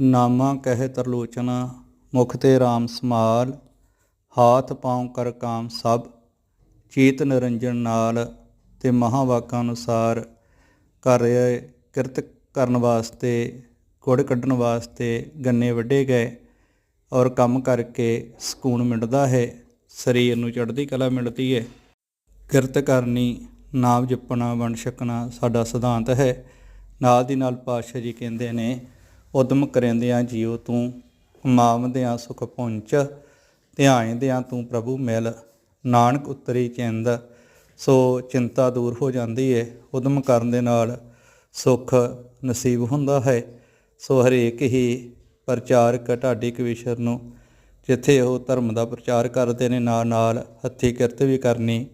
ਨਾਮਾ ਕਹਿ ਤਰਲੋਚਨਾ, ਮੁਖ ਤੇ RAM ਸਮਾਲ, ਹਾਥ ਪਾਉ ਕਰ ਕਾਮ ਸਭ, ਚੀਤ ਨਿਰੰਜਨ ਨਾਲ ਤੇ ਮਹਾਵਾਕਾਂ ਅਨੁਸਾਰ ਕਰ ਰਿਹਾ ਕਿਰਤ ਕਰਨ ਵਾਸਤੇ, ਗੁੜ ਕੱਢਣ ਵਾਸਤੇ ਗੰਨੇ ਵੱਢੇ ਗਏ ਔਰ ਕੰਮ ਕਰਕੇ ਸਕੂਨ ਮਿਲਦਾ ਹੈ, ਸਰੀਰ ਨੂੰ ਚੜ੍ਹਦੀ ਕਲਾ ਮਿਲਦੀ ਹੈ। ਕਿਰਤ ਕਰਨੀ, ਨਾਮ ਜਪਣਾ, ਵੰਡ ਛਕਣਾ ਸਾਡਾ ਸਿਧਾਂਤ ਹੈ। ਨਾਲ ਦੀ ਨਾਲ ਪਾਤਸ਼ਾਹ ਜੀ ਕਹਿੰਦੇ ਨੇ ਉਦਮ ਕਰਿੰਦਿਆਂ ਜੀਉ ਤੂੰ ਮਾਮਦਿਆਂ ਸੁਖ ਪਹੁੰਚ ਧਿਆਇਂਦਿਆਂ ਤੂੰ ਪ੍ਰਭੂ ਮਿਲ। ਨਾਨਕ ਉਤਰੀ ਚਿੰਦ, ਸੋ ਚਿੰਤਾ ਦੂਰ ਹੋ ਜਾਂਦੀ ਹੈ ਉਦਮ ਕਰਨ ਦੇ ਨਾਲ ਸੁਖ ਨਸੀਬ ਹੁੰਦਾ ਹੈ। ਸੋ ਹਰੇਕ ਹੀ ਪ੍ਰਚਾਰਕ ਢਾਡੀ ਕਵੀਸ਼ਰ ਨੂੰ, ਜਿੱਥੇ ਉਹ ਧਰਮ ਦਾ ਪ੍ਰਚਾਰ ਕਰਦੇ ਨੇ ਨਾਲ ਨਾਲ ਹੱਥੀਂ ਕਿਰਤ ਵੀ ਕਰਨੀ